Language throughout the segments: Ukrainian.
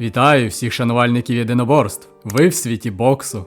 Вітаю всіх шанувальників єдиноборств. Ви в світі боксу.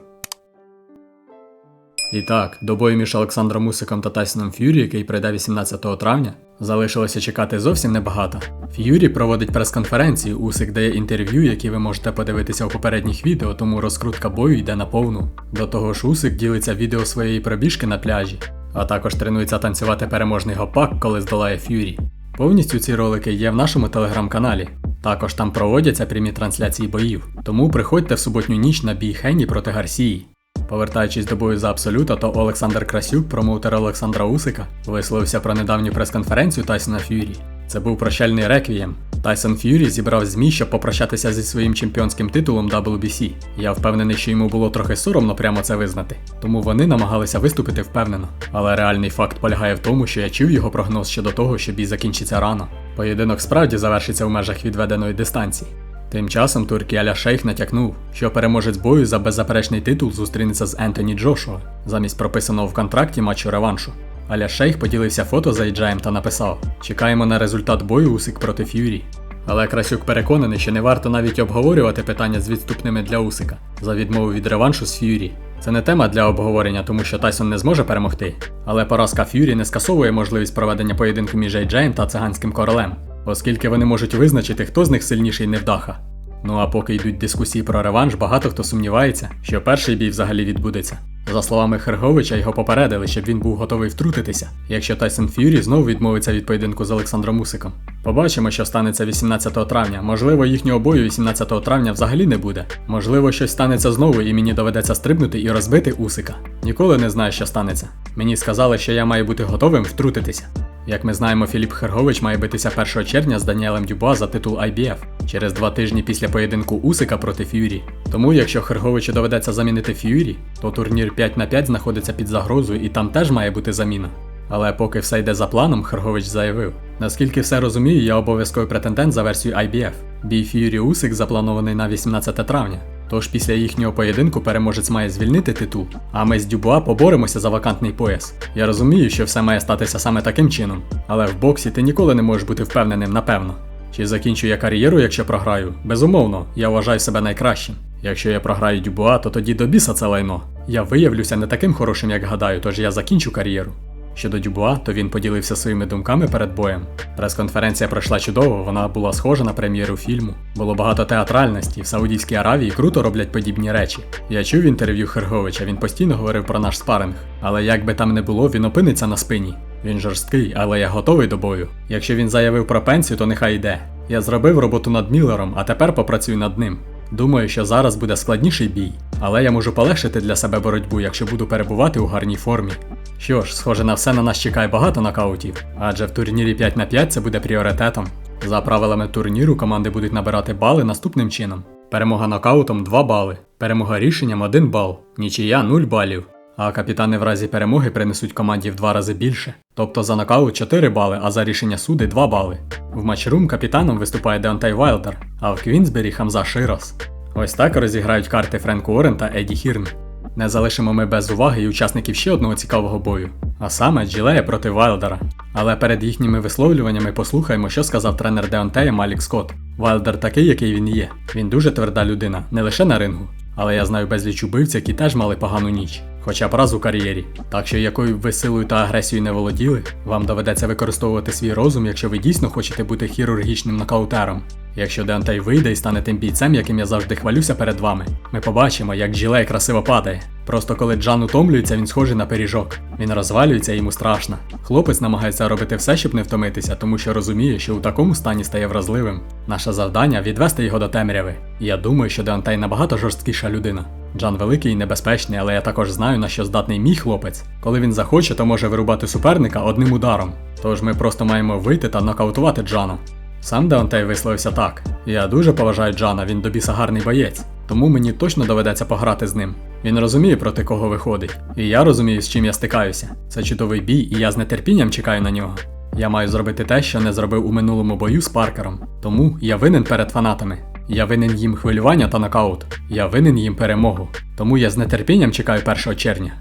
І так, до бою між Олександром Усиком та Тайсоном Ф'юрі, який прийде 18 травня, залишилося чекати зовсім небагато. Ф'юрі проводить прес-конференцію, Усик дає інтерв'ю, які ви можете подивитися у попередніх відео, тому розкрутка бою йде на повну. До того ж, Усик ділиться відео своєї пробіжки на пляжі, а також тренується танцювати переможний гопак, коли здолає Ф'юрі. Повністю ці ролики є в нашому телеграм-каналі. Також там проводяться прямі трансляції боїв, тому приходьте в суботню ніч на бій Хенні проти Гарсії. Повертаючись до бою за абсолюта, то Олександр Красюк, промоутер Олександра Усика, висловився про недавню прес-конференцію Тайсона Ф'юрі. Це був прощальний реквієм. Тайсон Ф'юрі зібрав ЗМІ, щоб попрощатися зі своїм чемпіонським титулом WBC. Я впевнений, що йому було трохи соромно прямо це визнати, тому вони намагалися виступити впевнено. Але реальний факт полягає в тому, що я чув його прогноз щодо того, що бій закінчиться рано. Поєдинок справді завершиться в межах відведеної дистанції. Тим часом турки Аля Шейх натякнув, що переможець бою за беззаперечний титул зустрінеться з Ентоні Джошуа замість прописаного в контракті матчу реваншу. Аля Шейх поділився фото за Іджаєм та написав: Чекаємо на результат бою Усик проти Ф'юрі. Але Красюк переконаний, що не варто навіть обговорювати питання з відступними для Усика за відмову від реваншу з Ф'юрі. Це не тема для обговорення, тому що Тайсон не зможе перемогти. Але поразка Ф'юрі не скасовує можливість проведення поєдинку між Ейджеєм та циганським королем, оскільки вони можуть визначити, хто з них сильніший невдаха. Ну а поки йдуть дискусії про реванш, багато хто сумнівається, що перший бій взагалі відбудеться. За словами Херговича, його попередили, щоб він був готовий втрутитися, якщо Тайсон Ф'юрі знову відмовиться від поєдинку з Олександром Усиком. Побачимо, що станеться 18 травня. Можливо, їхнього бою 18 травня взагалі не буде. Можливо, щось станеться знову, і мені доведеться стрибнути і розбити Усика. Ніколи не знаю, що станеться. Мені сказали, що я маю бути готовим втрутитися. Як ми знаємо, Філіп Хергович має битися 1 червня з Даніелем Дюбуа за титул IBF через два тижні після поєдинку Усика проти Ф'юрі. Тому, якщо Херговичу доведеться замінити Ф'юрі, то турнір 5 на 5 знаходиться під загрозою і там теж має бути заміна. Але поки все йде за планом, Хергович заявив: наскільки все розумію, я обов'язковий претендент за версією IBF. Бій Ф'юрі Усик запланований на 18 травня. Тож після їхнього поєдинку переможець має звільнити титул, а ми з Дюбуа поборемося за вакантний пояс. Я розумію, що все має статися саме таким чином, але в боксі ти ніколи не можеш бути впевненим, напевно. Чи закінчу я кар'єру, якщо програю? Безумовно, я вважаю себе найкращим. Якщо я програю Дюбуа, то тоді до біса це лайно. Я виявлюся не таким хорошим, як гадаю, тож я закінчу кар'єру. Щодо Дюбуа, то він поділився своїми думками перед боєм. Прес-конференція пройшла чудово, вона була схожа на прем'єру фільму. Було багато театральності, в Саудівській Аравії круто роблять подібні речі. Я чув інтерв'ю Херговича, він постійно говорив про наш спаринг. Але як би там не було, він опиниться на спині. Він жорсткий, але я готовий до бою. Якщо він заявив про пенсію, то нехай йде. Я зробив роботу над Міллером, а тепер попрацюю над ним. Думаю, що зараз буде складніший бій, але я можу полегшити для себе боротьбу, якщо буду перебувати у гарній формі. Що ж, схоже на все на нас чекає багато нокаутів, адже в турнірі 5 на 5 це буде пріоритетом. За правилами турніру команди будуть набирати бали наступним чином: перемога нокаутом 2 бали, перемога рішенням 1 бал, нічия 0 балів. А капітани в разі перемоги принесуть команді в два рази більше. Тобто за нокаут 4 бали, а за рішення суди 2 бали. В матчрум капітаном виступає Деонтай Вайлдер, а в Квінсбері Хамза Широс. Ось так розіграють карти Френк Уоррен та Еді Хірн. Не залишимо ми без уваги і учасників ще одного цікавого бою, а саме Джилея проти Вайлдера. Але перед їхніми висловлюваннями послухаємо, що сказав тренер Деонтея Малік Скотт. Вайлдер такий, який він є. Він дуже тверда людина, не лише на рингу. Але я знаю безліч убивців, які теж мали погану ніч, хоча б раз у кар'єрі. Так що якою б ви силою та агресією не володіли, вам доведеться використовувати свій розум, якщо ви дійсно хочете бути хірургічним нокаутером. Якщо Деонтей вийде і стане тим бійцем, яким я завжди хвалюся перед вами, ми побачимо, як Джилей красиво падає. Просто коли Джан утомлюється, він схожий на пиріжок. Він розвалюється йому страшно. Хлопець намагається робити все, щоб не втомитися, тому що розуміє, що у такому стані стає вразливим. Наше завдання відвести його до темряви. І я думаю, що Деонтей набагато жорсткіша людина. Джан великий і небезпечний, але я також знаю, на що здатний мій хлопець. Коли він захоче, то може вирубати суперника одним ударом. Тож ми просто маємо вийти та нокаутувати Джана. Сам Деонтей висловився так: я дуже поважаю Джана, він до біса гарний боєць, тому мені точно доведеться пограти з ним. Він розуміє, проти кого виходить, і я розумію, з чим я стикаюся. Це чудовий бій, і я з нетерпінням чекаю на нього. Я маю зробити те, що не зробив у минулому бою з Паркером. Тому я винен перед фанатами. Я винен їм хвилювання та нокаут. Я винен їм перемогу. Тому я з нетерпінням чекаю 1 червня.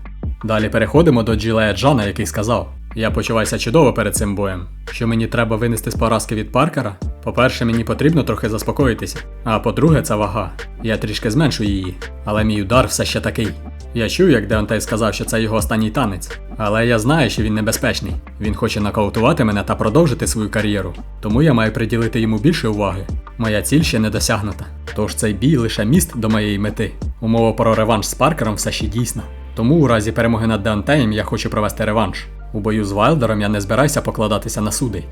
Далі переходимо до Джилея Джана, який сказав: Я почуваюся чудово перед цим боєм. Що мені треба винести з поразки від Паркера? По-перше, мені потрібно трохи заспокоїтися. А по-друге, це вага. Я трішки зменшу її. Але мій удар все ще такий. Я чув, як Деонтей сказав, що це його останній танець. Але я знаю, що він небезпечний. Він хоче нокаутувати мене та продовжити свою кар'єру. Тому я маю приділити йому більше уваги. Моя ціль ще не досягнута. Тож цей бій лише міст до моєї мети. Умова про реванш з Паркером все ще дійсна. Тому у разі перемоги над Деонтеєм я хочу провести реванш. У бою з Вайлдером я не збираюся покладатися на суди.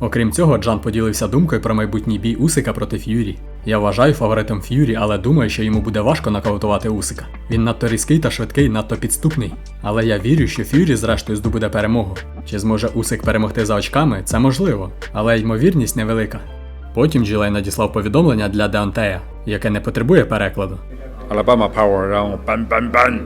Окрім цього, Джан поділився думкою про майбутній бій Усика проти Ф'юрі. Я вважаю фаворитом Ф'юрі, але думаю, що йому буде важко нокаутувати Усика. Він надто різкий та швидкий, надто підступний. Але я вірю, що Ф'юрі зрештою здобуде перемогу. Чи зможе Усик перемогти за очками, це можливо, але ймовірність невелика. Потім Джилей надіслав повідомлення для Деонтея, яке не потребує перекладу. Alabama Power Round. Bang, bang.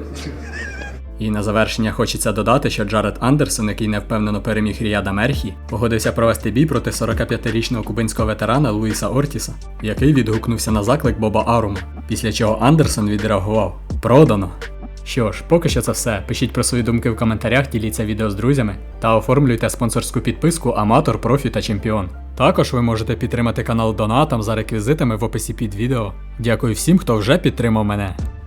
І на завершення хочеться додати, що Джаред Андерсон, який невпевнено переміг Ріада Мерхі, погодився провести бій проти 45-річного кубинського ветерана Луїса Ортіса, який відгукнувся на заклик Боба Арума, після чого Андерсон відреагував: Продано! Що ж, поки що це все. Пишіть про свої думки в коментарях, діліться відео з друзями та оформлюйте спонсорську підписку Аматор, Профі та Чемпіон. Також ви можете підтримати канал донатом за реквізитами в описі під відео. Дякую всім, хто вже підтримав мене.